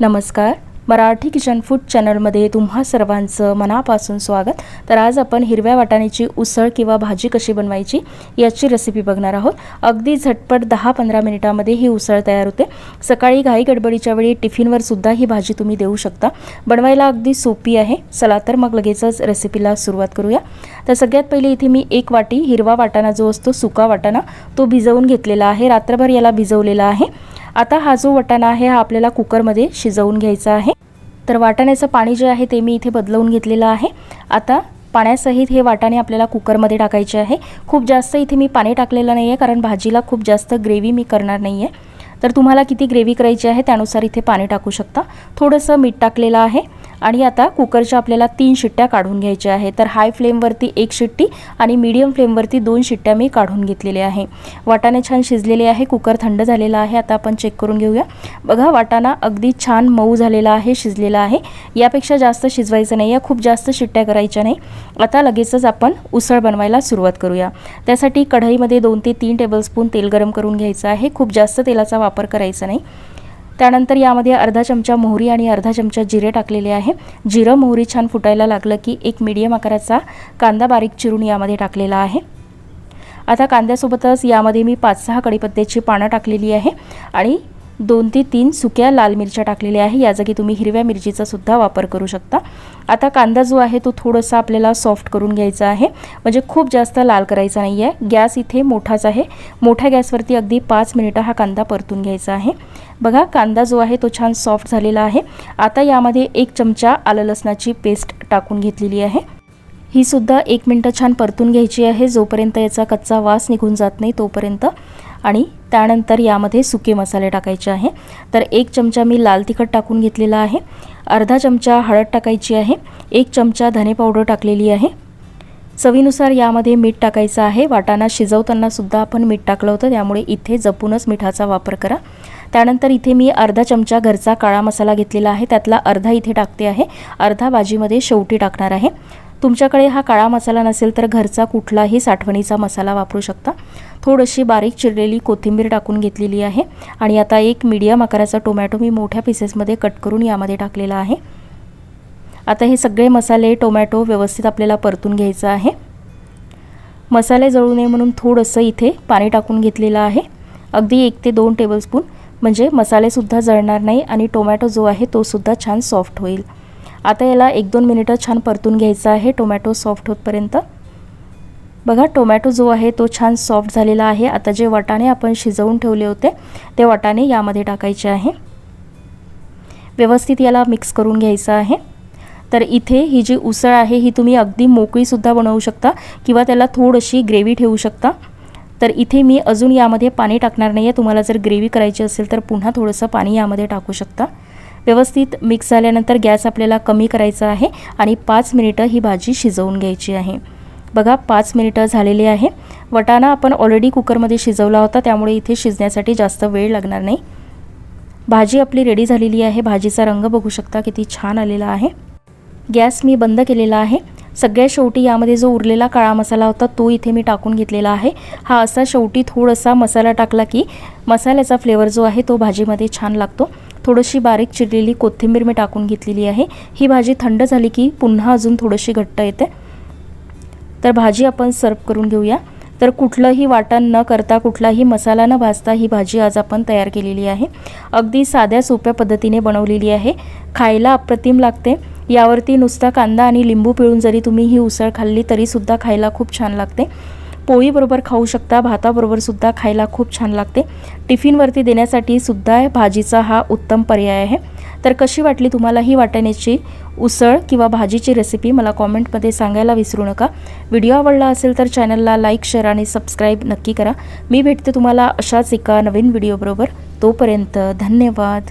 नमस्कार. Marathi kitchen food चॅनलमध्ये तुम्हा सर्वांचं मनापासून स्वागत. तर आज आपण हिरव्या वाटाण्याची उसळ किंवा भाजी कशी बनवायची याची रेसिपी बघणार आहोत. अगदी झटपट दहा पंधरा मिनिटामध्ये ही उसळ तयार होते. सकाळी घाई गडबडीच्या वेळी टिफिनवर सुद्धा ही भाजी तुम्ही देऊ शकता. बनवायला अगदी सोपी आहे. चला तर मग लगेचच रेसिपीला सुरुवात करूया. तर सगळ्यात पहिले इथे मी एक वाटी हिरवा वाटाणा जो असतो सुका वाटाणा तो भिजवून घेतलेला आहे. रात्रभर याला भिजवलेला आहे. आता हा जो वाटाणा आहे हा आपल्याला कुकरमध्ये शिजवून घ्यायचा आहे. तर वाटाण्याचं पाणी जे आहे ते मी इथे बदलवून घेतलेलं आहे. आता पाण्यासहित हे वाटाणे आपल्याला कुकरमध्ये टाकायचे आहे. खूप जास्त इथे मी पाणी टाकलेलं नाही आहे कारण भाजीला खूप जास्त ग्रेव्ही मी करणार नाही आहे तर तुम्हाला किती ग्रेव्ही करायची आहे त्यानुसार इथे पाणी टाकू शकता. थोडंसं मीठ टाकलेलं आहे. आणि आता कुकरच्या आपल्याला तीन शिट्ट्या काढून घ्यायच्या आहे तर हाय फ्लेमवरती एक शिट्टी आणि मीडियम फ्लेमवरती दोन शिट्ट्या मी काढून घेतलेल्या आहे. वाटाणे छान शिजलेले आहे कुकर थंड झालेला आहे. आता आपण चेक करून घेऊया. बघा वाटाणा अगदी छान मऊ झालेला आहे शिजलेला आहे. यापेक्षा जास्त शिजवायचं नाही या खूप जास्त शिट्ट्या करायच्या नाही. आता लगेचच आपण उसळ बनवायला सुरुवात करूया. त्यासाठी कढईमध्ये दोन ते तीन टेबलस्पून तेल गरम करून घ्यायचं आहे. खूप जास्त तेलाचा वापर करायचा नाही. त्यानंतर यामध्ये अर्धा चमचा मोहरी आणि अर्धा चमचा जिरे टाकलेले आहे. जिरं मोहरी छान फुटायला लागलं की एक मीडियम आकाराचा कांदा बारीक चिरून यामध्ये टाकलेला आहे. आता कांद्यासोबतच यामध्ये मी पाच सहा कडीपत्त्याची पानं टाकलेली आहे आणि दोन ते तीन सुक्या लाल मिरच्या टाकलेल्या आहे. या जागी तुम्ही हिरव्या मिरचीचा सुद्धा वापर करू शकता. आता कांदा जो आहे तो थोडासा आपल्याला सॉफ्ट करून घ्यायचा आहे. म्हणजे खूप जास्त लाल करायचा नाही आहे गॅस इथे मोठाच आहे. मोठ्या गॅसवरती अगदी पाच मिनिटं हा कांदा परतून घ्यायचा आहे. बघा कांदा जो आहे तो छान सॉफ्ट झालेला आहे. आता यामध्ये एक चमचा आलं लसणाची पेस्ट टाकून घेतलेली आहे. ही सुद्धा एक मिनटं छान परतून घ्यायची आहे. जोपर्यंत याचा कच्चा वास निघून जात नाही तोपर्यंत. आणि त्यानंतर यामध्ये सुके मसाले टाकायचे आहे. तर एक चमचा मी लाल तिखट टाकून घेतलेला आहे. अर्धा चमचा हळद टाकायची आहे. एक चमचा धने पावडर टाकलेली आहे. चवीनुसार यामध्ये मीठ टाकायचं आहे. वाटाणा शिजवताना सुद्धा आपण मीठ टाकलं होतं त्यामुळे इथे जपूनच मिठाचा वापर करा. त्यानंतर इथे मी अर्धा चमचा घरचा काळा मसाला घेतलेला आहे. त्यातला अर्धा इथे टाकते आहे. अर्धा भाजीमध्ये शेवटी टाकणार आहे. तुमच्याकडे हा काळा मसाला नसेल तर घरचा कुठलाही साठवणीचा मसाला वापरू शकता. थोडीशी बारीक चिरलेली कोथिंबीर टाकून घेतलेली आहे आणि आता एक मीडियम आकाराचा टोमॅटो मी मोठ्या पीसेसमध्ये कट करून यामध्ये टाकलेला आहे. आता हे सगळे मसाले टोमॅटो व्यवस्थित आपल्याला परतून घ्यायचं आहे. मसाले जळू नये म्हणून थोडंसं इथे पाणी टाकून घेतलेलं आहे. अगदी एक ते दोन टेबलस्पून म्हणजे मसालेसुद्धा जळणार नाही आणि टोमॅटो जो आहे तोसुद्धा छान सॉफ्ट होईल. आता याला एक दोन मिनिटं छान परतून घ्यायचं आहे. टोमॅटो सॉफ्ट होतपर्यंत. बघा टोमॅटो जो आहे तो छान सॉफ्ट झालेला आहे. आता जे वाटाणे आपण शिजवून ठेवले होते ते वाटाणे यामध्ये टाकायचे आहे. व्यवस्थित याला मिक्स करून घ्यायचं आहे. तर इथे ही जी उसळ आहे ही तुम्ही अगदी मोकळीसुद्धा बनवू शकता किंवा त्याला थोडीशी ग्रेव्ही ठेवू शकता. तर इथे मी अजून यामध्ये पाणी टाकणार नाही आहे तुम्हाला जर ग्रेव्ही करायची असेल तर पुन्हा थोडंसं पाणी यामध्ये टाकू शकता. व्यवस्थित मिक्स झाल्यानंतर गॅस आपल्याला कमी करायचा आहे आणि पाच मिनिटं ही भाजी शिजवून घ्यायची आहे. बघा पाच मिनिटं झालेली आहे. वटाणा आपण ऑलरेडी कुकरमध्ये शिजवला होता त्यामुळे इथे शिजण्यासाठी जास्त वेळ लागणार नाही. भाजी आपली रेडी झालेली आहे. भाजीचा रंग बघू शकता किती छान आलेला आहे. गॅस मी बंद केलेला आहे. सगळ्या शेवटी यामध्ये जो उरलेला काळा मसाला होता तो इथे मी टाकून घेतलेला आहे. हा असा शेवटी थोडासा मसाला टाकला की मसाल्याचा फ्लेवर जो आहे तो भाजीमध्ये छान लागतो. थोडीशी बारीक चिरलेली कोथिंबीर मी टाकून घेतलेली आहे. ही भाजी थंड झाली की पुन्हा अजून थोडीशी घट्ट येते. तर भाजी आपण सर्व करून घेऊया. तर कुठलंही वाटण न करता कुठलाही मसाला न भाजता ही भाजी आज आपण तयार केलेली आहे. अगदी साध्या सोप्या पद्धतीने बनवलेली आहे. खायला अप्रतिम लागते. यावरती नुसता कांदा आणि लिंबू पिळून जरी तुम्ही ही उसळ खाल्ली तरीसुद्धा खायला खूप छान लागते. पोळीबरोबर खाऊ शकता भाताबरोबर सुद्धा खायला खूप छान लागते. टिफिनवरती देण्यासाठी सुद्धा भाजीचा हा उत्तम पर्याय आहे. तर कशी वाटली तुम्हाला ही वाटाण्याची उसळ किंवा भाजीची रेसिपी मला कॉमेंटमध्ये सांगायला विसरू नका. व्हिडिओ आवडला असेल तर चॅनलला लाईक शेअर आणि सबस्क्राईब नक्की करा. मी भेटते तुम्हाला अशाच एका नवीन व्हिडिओबरोबर. तोपर्यंत धन्यवाद.